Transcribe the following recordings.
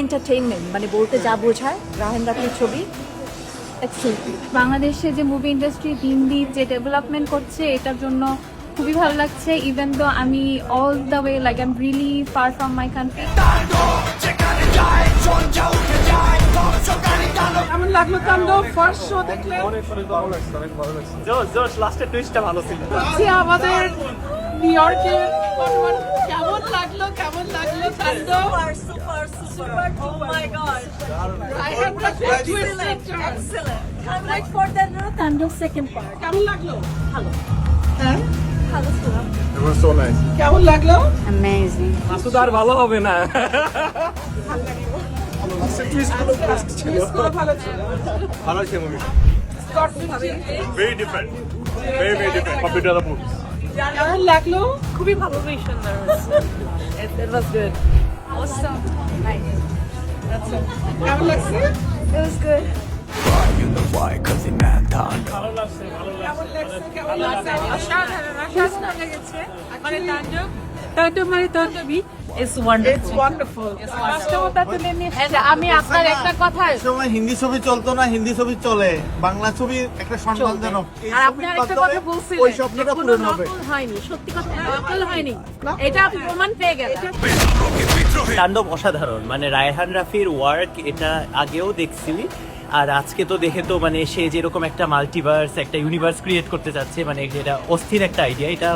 Entertainment মানে বলতে যা বোঝায় রাহেন রাফির ছবি। বাংলাদেশে যে মুভি ইন্ডাস্ট্রি দিন দিন যে ডেভেলপমেন্ট করছে এটার জন্য খুবই ভালো লাগছে ইভেন দো আমি all the way like I am really far from my country কেমন লাগল তাণ্ডব ফার্স্ট শো দেখলে? জোশ জোশ লাস্টের টুইস্টটা ভালো ছিল। আমাদের নিউ কেমন লাগল কেমন লাগল Taandob super super oh my god Raihan রাফির twist and excellent come like for that Taandob second part কেমন লাগল? ভালো। হ্যাঁ? ভালো ছিল। কেমন লাগল? মাসুদ আর ভালো হবে না। গুলো ভালো ছিল। ভালো ছিল movie very different very very different computer other movie কেমন লাগল খুবই ভালো সুন্দর it was good awesome কেমন লাগছে it was good কেমন লাগছে কেমন লাগছে অসাধারণ অসাধারণ লেগেছে মানে তাণ্ডব তাণ্ডব মানে তাণ্ডবই it's wonderful. ইটস ওয়ান্ডারফুল বাস্তবতা তুলে নিয়ে এসেছে। আমি আপনার একটা কথা সময় হিন্দি ছবি চলতো না হিন্দি ছবি চলে। বাংলা ছবি একটা সম্মানজনক। আর আপনি আরেকটা কথা বলছিলেন ওই স্বপ্নটা পূরণ হবে। হয়নি সত্যি কথা নকল হয়নি। এটা প্রমাণ পেয়ে গেল তাণ্ডব অসাধারণ। মানে রায়হান রাফির ওয়ার্ক এটা আগেও দেখছি। আর আজকে তো দেখে তো মানে সে যেরকম একটা মাল্টিভার্স একটা ইউনিভার্স ক্রিয়েট করতে চাচ্ছে মানে যেটা অস্থির একটা আইডিয়া এটা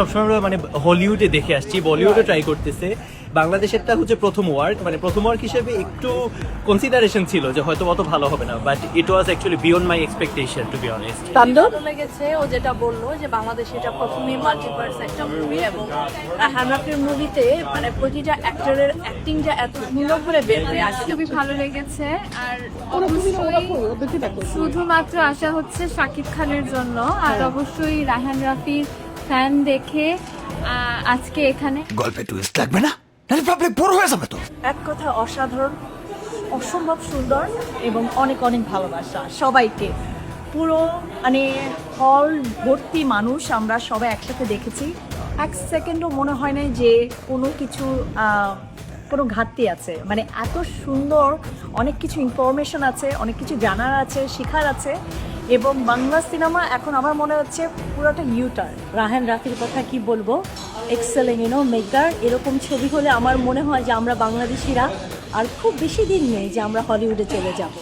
সবসময় আমরা মানে হলিউডে দেখে আসছি বলিউডে ট্রাই করতেছে। বাংলাদেশেরটা হচ্ছে প্রথম ওয়ার্ক মানে প্রথম ওয়ার্ক হিসেবে একটু কনসিডারেশন ছিল যে হয়তো অত ভালো হবে না but it was actually beyond my expectation to be honest Taandob ভালো লেগেছে ও যেটা বলল যে বাংলাদেশে এটা প্রথমই মাল্টিভার্স একটা মুভি এবং হানাফির মুভিতে মানে প্রতিটা অ্যাক্টরের অ্যাক্টিং যা এত সুন্দর করে বের হয়ে আসে খুবই ভালো লেগেছে আর শুধুমাত্র আশা হচ্ছে শাকিব খানের জন্য আর অবশ্যই রায়হান রাফির ফ্যান দেখে আজকে এখানে। গল্পে টুইস্ট লাগবে না? নাহলে পাবলিক বোর হয়ে যাবে তো। এক কথা অসাধারণ অসম্ভব সুন্দর এবং অনেক অনেক ভালোবাসা সবাইকে। পুরো মানে হল ভর্তি মানুষ আমরা সবাই একসাথে দেখেছি। এক সেকেন্ডও মনে হয় না যে কোনো কিছু কোনো ঘাটতি আছে। মানে এত সুন্দর অনেক কিছু ইনফরমেশন আছে অনেক কিছু জানার আছে শেখার আছে। এবং বাংলা সিনেমা এখন আমার মনে হচ্ছে পুরোটা ইউটার রাহেন, রাফির কথা কি বলব? এক্সেলিং ইউনো মেকার এরকম ছবি হলে আমার মনে হয় যে আমরা বাংলাদেশিরা আর খুব বেশি দিন নেই যে আমরা হলিউডে চলে যাব।